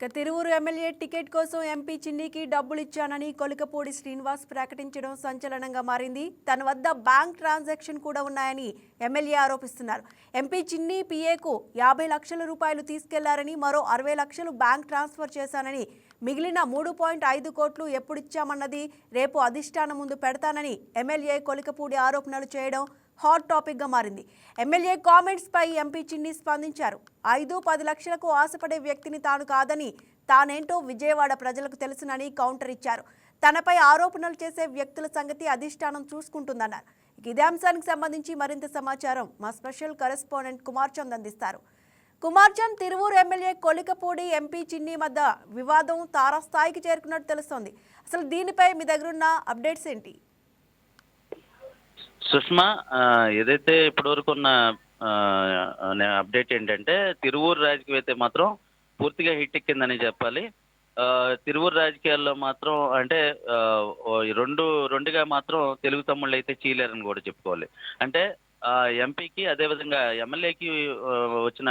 ఇక Tiruvuru MLA ticket కోసం MP చిన్నికి డబ్బులు ఇచ్చానని కొలికపూడి శ్రీనివాస్ ప్రకటించడం సంచలనంగా మారింది. తన వద్ద బ్యాంక్ ట్రాన్సాక్షన్ కూడా ఉన్నాయని ఎమ్మెల్యే ఆరోపిస్తున్నారు. ఎంపీ చిన్ని పిఏకు యాభై లక్షల రూపాయలు తీసుకెళ్ళారని మరో అరవై లక్షలు బ్యాంక్ ట్రాన్స్ఫర్ చేశానని మిగిలిన మూడు పాయింట్ ఐదు కోట్లు ఎప్పుడు ఇచ్చామన్నది రేపు అధిష్టానం ముందు పెడతానని ఎమ్మెల్యే కొలికపూడి ఆరోపణలు చేయడం హాట్ టాపిక్గా మారింది. ఎమ్మెల్యే కామెంట్స్పై ఎంపీ చిన్ని స్పందించారు. ఐదు పది లక్షలకు ఆశపడే వ్యక్తిని తాను కాదని తానేంటో విజయవాడ ప్రజలకు తెలుసునని కౌంటర్ ఇచ్చారు. తనపై ఆరోపణలు చేసే వ్యక్తుల సంగతి అధిష్టానం చూసుకుంటుందన్నారు. ఇదే అంశానికి సంబంధించి మరింత సమాచారం మా స్పెషల్ కరెస్పాండెంట్ కుమార్ చంద్ అందిస్తారు. కుమార్ చంద్ తిరువూరు ఎమ్మెల్యే కొలికపూడి ఎంపీ చిన్ని మధ్య వివాదం తారాస్థాయికి చేరుకున్నట్టు తెలుస్తోంది. అసలు దీనిపై మీ దగ్గరున్న అప్డేట్స్ ఏంటి? సుష్మా ఏదైతే ఇప్పటివరకు ఉన్న ఆ, అప్డేట్ ఏంటంటే తిరువూరు రాజకీయం అయితే మాత్రం పూర్తిగా హిట్ ఎక్కిందని చెప్పాలి. ఆ, తిరువూరు రాజకీయాల్లో మాత్రం అంటే ఆ, రెండు రెండుగా మాత్రం తెలుగు తమ్ముళ్ళు అయితే చీలేరని కూడా చెప్పుకోవాలి. అంటే ఆ, ఎంపీకి అదేవిధంగా ఎమ్మెల్యేకి వచ్చిన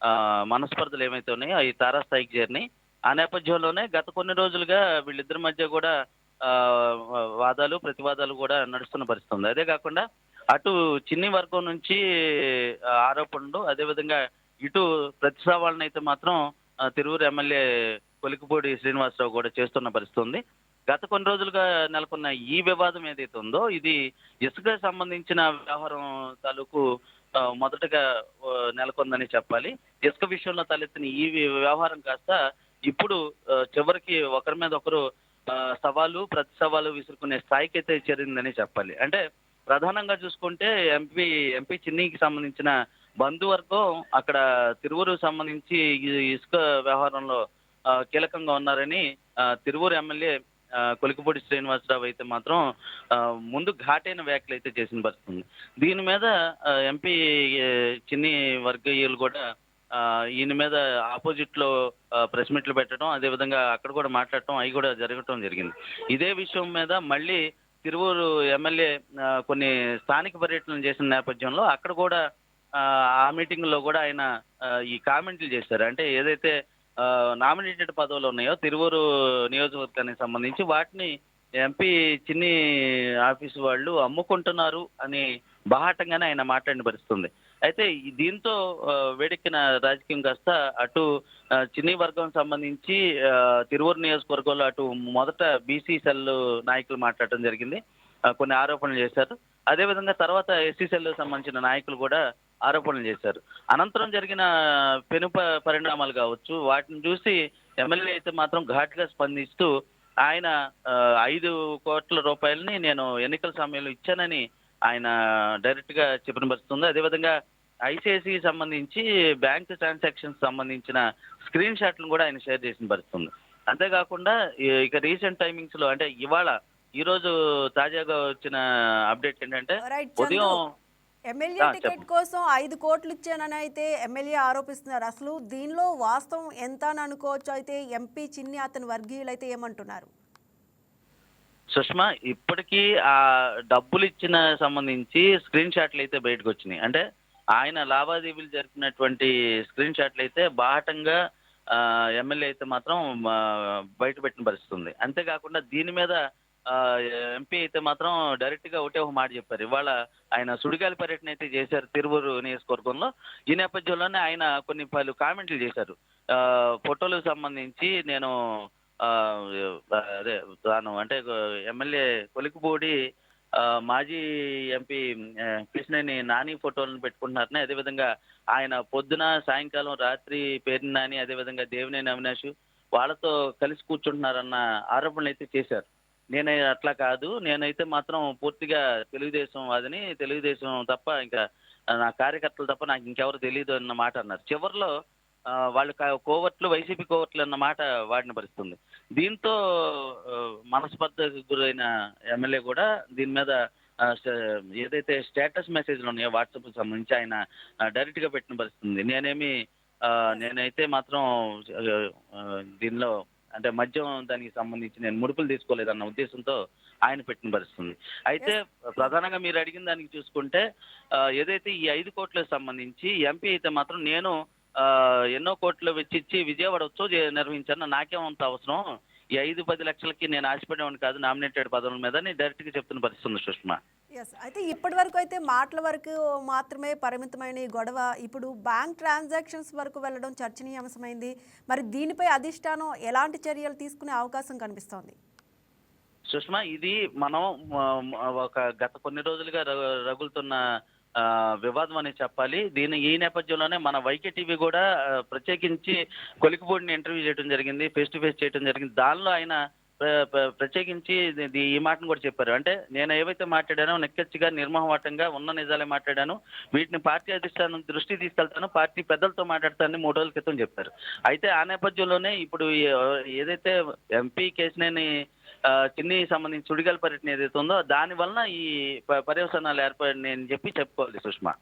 ఆ, మనస్పర్ధలు ఏమైతే ఉన్నాయో అవి తారాస్థాయికి చేరినాయి. ఆ నేపథ్యంలోనే గత కొన్ని రోజులుగా వీళ్ళిద్దరి మధ్య కూడా వాదాలు ప్రతివాదాలు కూడా నడుస్తున్న పరిస్థితి ఉంది. అదే కాకుండా అటు చిన్ని వర్గం నుంచి ఆరోపణలు అదేవిధంగా ఇటు ప్రతి సవాళ్ళని అయితే మాత్రం తిరువురు ఎమ్మెల్యే కొలికిపూడి శ్రీనివాసరావు కూడా చేస్తున్న పరిస్థితి ఉంది. గత కొన్ని రోజులుగా నెలకొన్న ఈ వివాదం ఏదైతే ఉందో ఇది ఇసుక సంబంధించిన వ్యవహారం తాలూకు మొదటగా నెలకొందని చెప్పాలి. ఇసుక విషయంలో తలెత్తిన ఈ వ్యవహారం కాస్త ఇప్పుడు చివరికి ఒకరి మీద ఒకరు సవాలు ప్రతి సవాలు విసురుకునే స్థాయికి అయితే చేరిందని చెప్పాలి. అంటే ప్రధానంగా చూసుకుంటే ఎంపీ ఎంపీ చిన్నికి సంబంధించిన బంధువర్గం అక్కడ తిరువురు సంబంధించి ఇసుక వ్యవహారంలో కీలకంగా ఉన్నారని తిరువూరు తిరువురు ఎమ్మెల్యే ఆ, కొలికపూడి శ్రీనివాసరావు అయితే మాత్రం ముందు ఘాటైన వ్యాఖ్యలు అయితే చేసిన పరిస్థితి దీని మీద ఎంపీ చిన్ని వర్గీయులు కూడా ఈయన మీద ఆపోజిట్లో ప్రెస్ మీట్లు పెట్టడం అదేవిధంగా అక్కడ కూడా మాట్లాడటం అవి కూడా జరగటం జరిగింది. ఇదే విషయం మీద మళ్ళీ తిరువూరు ఎమ్మెల్యే కొన్ని స్థానిక పర్యటనలు చేసిన నేపథ్యంలో అక్కడ కూడా ఆ, మీటింగ్లో కూడా ఆయన ఈ కామెంట్లు చేశారు. అంటే ఏదైతే నామినేటెడ్ పదవులు ఉన్నాయో తిరువూరు నియోజకవర్గానికి సంబంధించి వాటిని ఎంపీ చిన్ని ఆఫీసు వాళ్ళు అమ్ముకుంటున్నారు అని బాహాటంగానే ఆయన మాట్లాడిన పరిస్థితుంది అయితే దీంతో వేడెక్కిన రాజకీయం కాస్త అటు చిన్ని వర్గం సంబంధించి ఆ, తిరువూరు నియోజకవర్గంలో అటు మొదట బీసీ సెల్ నాయకులు మాట్లాడటం జరిగింది. కొన్ని ఆరోపణలు చేశారు. అదేవిధంగా తర్వాత ఎస్సీ సెల్ సంబంధించిన నాయకులు కూడా ఆరోపణలు చేశారు. అనంతరం జరిగిన పెను పరిణామాలు కావచ్చు వాటిని చూసి ఎమ్మెల్యే అయితే మాత్రం ఘాటుగా స్పందిస్తూ ఆయన ఐదు కోట్ల రూపాయలని నేను ఎన్నికల సమయంలో ఇచ్చానని ఆయన డైరెక్ట్గా చెప్పిన పరిస్థితి ఉంది అదేవిధంగా ఐసిఐసి సంబంధించి బ్యాంక్ ట్రాన్సాక్షన్స్ సంబంధించిన స్క్రీన్ షాట్లను కూడా ఆయన షేర్ చేసిన పరిస్థితి ఉంది అంతేకాకుండా ఇక రీసెంట్ టైమింగ్స్లో అంటే ఇవాళ ఈ రోజు తాజాగా వచ్చిన అప్డేట్ ఏంటంటే ఉదయం ఎమ్మెల్యే టికెట్. కోసం ఐదు కోట్లు ఇచ్చానని అయితే ఎమ్మెల్యే ఆరోపిస్తున్నారు. అసలు దీనిలో వాస్తవం ఎంత అని అనుకోవచ్చు? అయితే ఎంపీ చిన్ని అతని వర్గీయులు అయితే ఏమంటున్నారు? సుష్మా ఇప్పటికీ ఆ డబ్బులు ఇచ్చిన సంబంధించి స్క్రీన్ షాట్లు అయితే బయటకు వచ్చినాయి అంటే ఆయన లావాదేవీలు జరిపినటువంటి స్క్రీన్ షాట్లు అయితే బాహటంగా ఆ, ఎమ్మెల్యే అయితే మాత్రం బయట పెట్టిన పరిస్థితి ఉంది. అంతేకాకుండా దీని మీద ఆ, ఎంపీ అయితే మాత్రం డైరెక్ట్గా ఒకటే ఒక మాట చెప్పారు. ఇవాళ ఆయన సుడిగాలి పర్యటన అయితే చేశారు తిరువూరు నియోజకవర్గంలో. ఈ నేపథ్యంలోనే ఆయన కొన్ని పలు కామెంట్లు చేశారు. ఆ, ఫోటోలకు సంబంధించి నేను అదే తాను అంటే ఎమ్మెల్యే కొలికిపూడి మాజీ ఎంపీ కృష్ణని నాని ఫోటోలను పెట్టుకుంటున్నారని అదేవిధంగా ఆయన పొద్దున సాయంకాలం రాత్రి పేరు నాని అదేవిధంగా దేవినేని అవినాష్ వాళ్ళతో కలిసి కూర్చుంటున్నారన్న ఆరోపణలు అయితే చేశారు. నేను అట్లా కాదు నేనైతే మాత్రం పూర్తిగా తెలుగుదేశం వాదిని తెలుగుదేశం తప్ప ఇంకా నా కార్యకర్తలు తప్ప నాకు ఇంకెవరు తెలియదు అన్న మాట అన్నారు. చివరిలో వాళ్ళు కా- కోవట్లు వైసీపీ కోవట్లు అన్న మాట వాడిన పరిస్థితి దీంతో మనస్పర్ధకు గురైన ఎమ్మెల్యే కూడా దీని మీద ఏదైతే స్టేటస్ మెసేజ్లు ఉన్నాయో వాట్సాప్ సంబంధించి ఆయన డైరెక్ట్గా పెట్టిన పరిస్థితి ఉంది నేనేమి నేనైతే మాత్రం దీనిలో అంటే మద్యం దానికి సంబంధించి నేను ముడుపులు తీసుకోలేదన్న ఉద్దేశంతో ఆయన పెట్టిన పరిస్థితి ఉంది అయితే ప్రధానంగా మీరు అడిగిన దానికి చూసుకుంటే ఏదైతే ఈ ఐదు కోట్లకు సంబంధించి ఎంపీ అయితే మాత్రం నేను ఎన్నో కోట్లు వెచ్చిచ్చి విజయవాడ ఉత్సవం నిర్వహించాను నాకేమంత అవసరం. ఈ ఐదు పది లక్షలకి నేను ఆశపడేవాడిని కాదు నామినేటెడ్ పదవుల మీద అని డైరెక్ట్గా చెప్తున్న పరిస్థితి ఉంది సుష్మా. ఎస్ అయితే ఇప్పటి వరకు అయితే మాటల వరకు మాత్రమే పరిమితమైన ఈ గొడవ. ఇప్పుడు బ్యాంక్ ట్రాన్సాక్షన్స్ వరకు వెళ్ళడం చర్చనీయాంశమైంది. మరి దీనిపై అధిష్టానం ఎలాంటి చర్యలు తీసుకునే అవకాశం కనిపిస్తోంది? సుష్మా ఇది మనం ఒక గత కొన్ని రోజులుగా రగులుతున్న వివాదం అని చెప్పాలి. దీని ఈ నేపథ్యంలోనే మన వైకే టీవీ కూడా ప్రత్యేకించి కొలికిపూడిని ఇంటర్వ్యూ చేయడం జరిగింది ఫేస్ టు ఫేస్ చేయడం జరిగింది. దానిలో ఆయన ప్ర- ప్రత్యేకించి ఈ మాటను కూడా చెప్పారు. అంటే నేను ఏవైతే మాట్లాడానో నిక్కచ్చిగా నిర్మోహమాటంగా ఉన్న నిజాలే మాట్లాడాను వీటిని పార్టీ అధిష్టానం దృష్టి తీసుకెళ్తాను పార్టీ పెద్దలతో మాట్లాడతానని మూడు రోజుల క్రితం చెప్పారు. అయితే ఆ నేపథ్యంలోనే ఇప్పుడు ఏదైతే ఎంపీ కేసినేని కిడ్నీ సంబంధించి సుడిగాలి పర్యటన ఏదైతే ఉందో దాని వలన ఈ ప- పర్యవసానాలు ఏర్పడినాయి అని చెప్పి చెప్పుకోవాలి సుష్మా.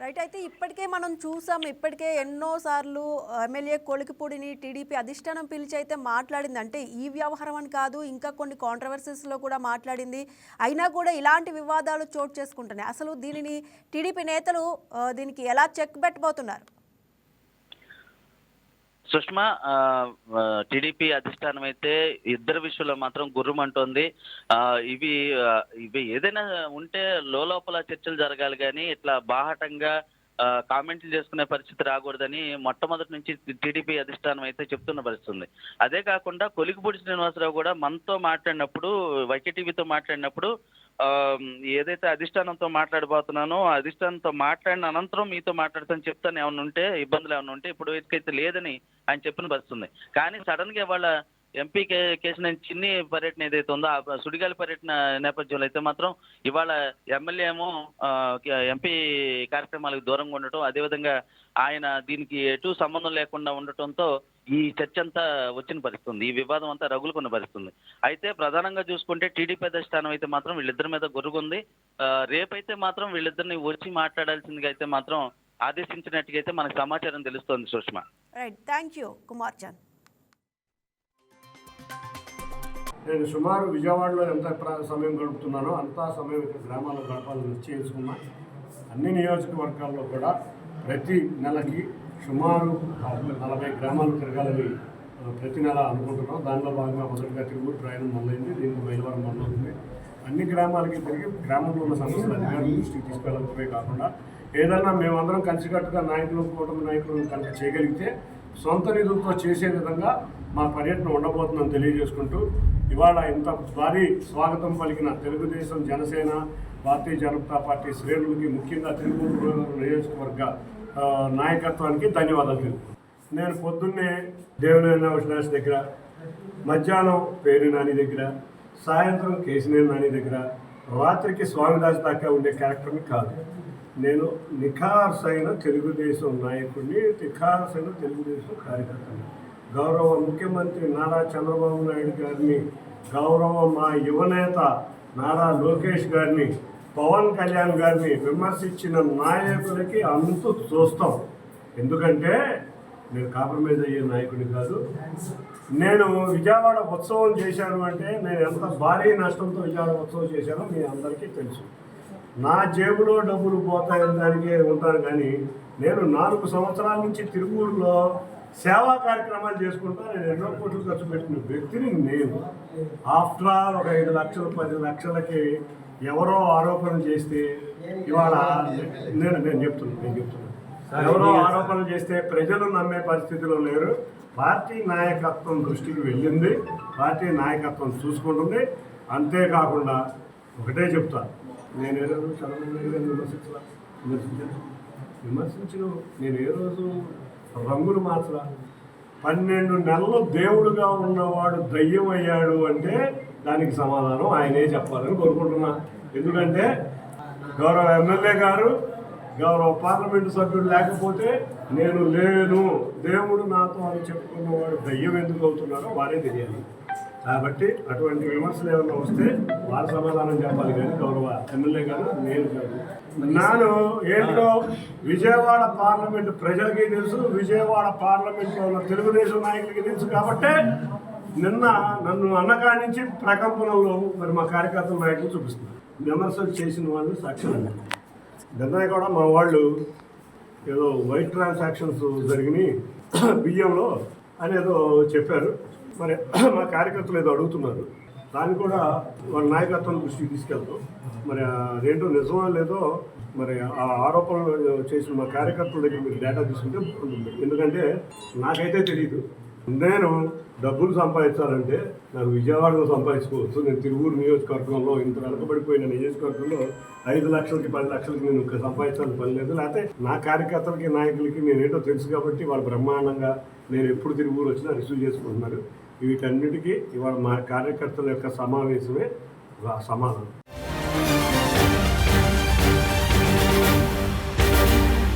రైట్ అయితే ఇప్పటికే మనం చూసాం ఇప్పటికే ఎన్నో సార్లు ఎమ్మెల్యే కొలికిపూడిని టీడీపీ అధిష్టానం పిలిచి అయితే మాట్లాడింది. అంటే ఈ వ్యవహారం అని కాదు ఇంకా కొన్ని కాంట్రవర్సీస్లో కూడా మాట్లాడింది. అయినా కూడా ఇలాంటి వివాదాలు చోటు చేసుకుంటున్నాయి. అసలు దీనిని టీడీపీ నేతలు దీనికి ఎలా చెక్ పెట్టబోతున్నారు? సుష్మా టీడీపీ అధిష్టానం అయితే ఇద్దరు విషయంలో మాత్రం గుర్రమంటోంది. ఆ, ఇవి ఇవి ఏదైనా ఉంటే లోపల చర్చలు జరగాలి కానీ ఇట్లా బాహటంగా ఆ, కామెంట్లు చేసుకునే పరిస్థితి రాకూడదని మొట్టమొదటి నుంచి టీడీపీ అధిష్టానం అయితే చెప్తున్న పరిస్థితి ఉంది. అదే కాకుండా కొలికిపూడి శ్రీనివాసరావు కూడా మనతో మాట్లాడినప్పుడు వైకే టీవీతో మాట్లాడినప్పుడు ఆ, ఏదైతే అధిష్టానంతో మాట్లాడబోతున్నానో అధిష్టానంతో మాట్లాడిన అనంతరం మీతో మాట్లాడతాను చెప్తాను. ఏమైనా ఉంటే ఇబ్బందులు ఏమైనా ఉంటే ఇప్పుడు అయితే లేదని ఆయన చెప్పిన పరిస్థితి ఉంది. కానీ సడన్గా ఇవాళ ఎంపీ కే కేసినేని చిన్ని పర్యటన ఏదైతే ఉందో ఆ సుడిగాలి పర్యటన నేపథ్యంలో అయితే మాత్రం ఇవాళ ఎమ్మెల్యే ఏమో ఎంపీ కార్యక్రమాలకు దూరంగా ఉండటం అదేవిధంగా ఆయన దీనికి ఎటు సంబంధం లేకుండా ఉండటంతో ఈ చర్చ అంతా వచ్చిన పరిస్థితి ఉంది. ఈ వివాదం అంతా రగులుకున్న పరిస్థితి ఉంది. అయితే ప్రధానంగా చూసుకుంటే టీడీపీ అధిష్టానం అయితే మాత్రం వీళ్ళిద్దరి మీద గొరుగుంది రేపైతే మాత్రం వీళ్ళిద్దరిని వచ్చి మాట్లాడాల్సిందిగా అయితే మాత్రం ఆదేశించినట్టుగా అయితే మనకు సమాచారం తెలుస్తోంది Sushma. Right thank you Kumar Chand నేను సుమారు విజయవాడలో ఎంత సమయం గడుపుతున్నానో అంతా సమయం ఇక్కడ గ్రామాల్లో గడపాలని నిశ్చయించుకున్నా అన్ని నియోజకవర్గాల్లో కూడా ప్రతి నెలకి సుమారు నలభై గ్రామాలు తిరగాలని ప్రతి నెల అనుకుంటున్నాం. దానిలో భాగంగా మొదటిగా తిరుగుడు ప్రయాణం మొదలైంది. దీనికి బయలువరం మొదలవుతుంది. అన్ని గ్రామాలకి తిరిగి గ్రామంలో ఉన్న సమస్యలు అధికారుల దృష్టికి తీసుకెళ్ళకపోయే కాకుండా ఏదన్నా మేమందరం కలిసికట్టుగా నాయకులు కూటమి నాయకులు కనుక చేయగలిగితే సొంత నిధులతో చేసే విధంగా మా పర్యటన ఉండబోతుందని తెలియజేసుకుంటూ ఇవాళ ఇంత భారీ స్వాగతం పలికిన తెలుగుదేశం జనసేన భారతీయ జనతా పార్టీ శ్రేణులకి ముఖ్యంగా తిరుపతి నియోజకవర్గ నాయకత్వానికి ధన్యవాదాలు తెలుపు నేను పొద్దున్నే దేవినేని అవినాష్ దగ్గర మధ్యాహ్నం పేరు నాని దగ్గర సాయంత్రం కేసినేని నాని దగ్గర రాత్రికి స్వామిదాస్ దాకా ఉండే క్యారెక్టర్ని కాదు. నేను నిఖార్సైన తెలుగుదేశం నాయకుడిని నిఖార్సైన తెలుగుదేశం కార్యకర్తని. గౌరవ ముఖ్యమంత్రి నారా చంద్రబాబు నాయుడు గారిని గౌరవ మా యువనేత నారా లోకేష్ గారిని పవన్ కళ్యాణ్ గారిని విమర్శించిన నాయకులకి అంతు చూస్తాం. ఎందుకంటే నేను కాంప్రమైజ్ అయ్యే నాయకుడిని కాదు. నేను విజయవాడ ఉత్సవం చేశాను అంటే నేను ఎంత భారీ నష్టంతో విజయవాడ ఉత్సవం చేశానో మీ అందరికీ తెలుసు. నా జేబులో డబ్బులు పోతాయని దానికే ఉంటాను కానీ నేను నాలుగు సంవత్సరాల నుంచి తిరుపూరులో సేవా కార్యక్రమాలు చేసుకుంటా నేను ఎన్నో కోట్లు ఖర్చు పెట్టిన వ్యక్తిని నేను. ఆఫ్టర్ ఆల్ ఒక ఐదు లక్షలు పది లక్షలకి ఎవరో ఆరోపణలు చేస్తే ఇవాళ నేను నేను చెప్తున్నాను నేను చెప్తున్నాను ఎవరో ఆరోపణలు చేస్తే ప్రజలు నమ్మే పరిస్థితిలో లేరు. పార్టీ నాయకత్వం దృష్టికి వెళ్ళింది. పార్టీ నాయకత్వం చూసుకుంటుంది. అంతేకాకుండా ఒకటే చెప్తా. నేను ఏ రోజు చంద్రబాబు నాయుడు గారిని విమర్శించలా? విమర్శించాను. విమర్శించిన. నేను ఏ రోజు రంగులు మార్చలా? పన్నెండు నెలలు దేవుడుగా ఉన్నవాడు దయ్యం అయ్యాడు అంటే దానికి సమాధానం ఆయనే చెప్పాలని కోరుకుంటున్నా. ఎందుకంటే గౌరవ ఎమ్మెల్యే గారు గౌరవ పార్లమెంటు సభ్యుడు లేకపోతే నేను లేను. దేవుడు నాతో అని చెప్పుకున్నవాడు దయ్యం ఎందుకు అవుతున్నారో వారే తెలియాలి. కాబట్టి అటువంటి విమర్శలు ఏమైనా వస్తే వారు సమాధానం చెప్పాలి కానీ గౌరవ ఎమ్మెల్యే గారు నేను నాను ఏంటో విజయవాడ పార్లమెంట్ ప్రజలకి తెలుసు విజయవాడ పార్లమెంట్లో ఉన్న తెలుగుదేశం నాయకులకి తెలుసు కాబట్టే నిన్న నన్ను అన్నకాడి నుంచి ప్రకంపనలో మరి మా కార్యకర్తల నాయకులు చూపిస్తున్నారు. విమర్శలు చేసిన వాళ్ళు సాక్ష్యం నిన్న కూడా మా వాళ్ళు ఏదో వైట్ ట్రాన్సాక్షన్స్ జరిగినాయి. బియ్యంలో అని ఏదో చెప్పారు. మరి మా కార్యకర్తలు ఏదో అడుగుతున్నారు. దాన్ని కూడా వాళ్ళ నాయకత్వం దృష్టికి తీసుకెళ్తాం. మరి అదేంటో నిజమో లేదో మరి ఆ ఆరోపణలు చేసిన మా కార్యకర్తల దగ్గర మీరు డేటా తీసుకుంటే ఎందుకంటే నాకైతే తెలియదు నేను డబ్బులు సంపాదించాలంటే నాకు విజయవాడలో సంపాదించుకోవచ్చు. నేను తిరువూరు నియోజకవర్గంలో ఇంత వెనకబడిపోయిన నియోజకవర్గంలో ఐదు లక్షలకి పది లక్షలకి నేను ఇంకా సంపాదించాలని పని లేదు. లేకపోతే నా కార్యకర్తలకి నాయకులకి నేను ఏంటో తెలుసు కాబట్టి వాళ్ళు బ్రహ్మాండంగా నేను ఎప్పుడు తిరువూరు వచ్చినా రిసీవ్ చేసుకుంటున్నారు. వీటన్నిటికీ ఇవాళ మా కార్యకర్తల యొక్క సమావేశమే సమాధానం.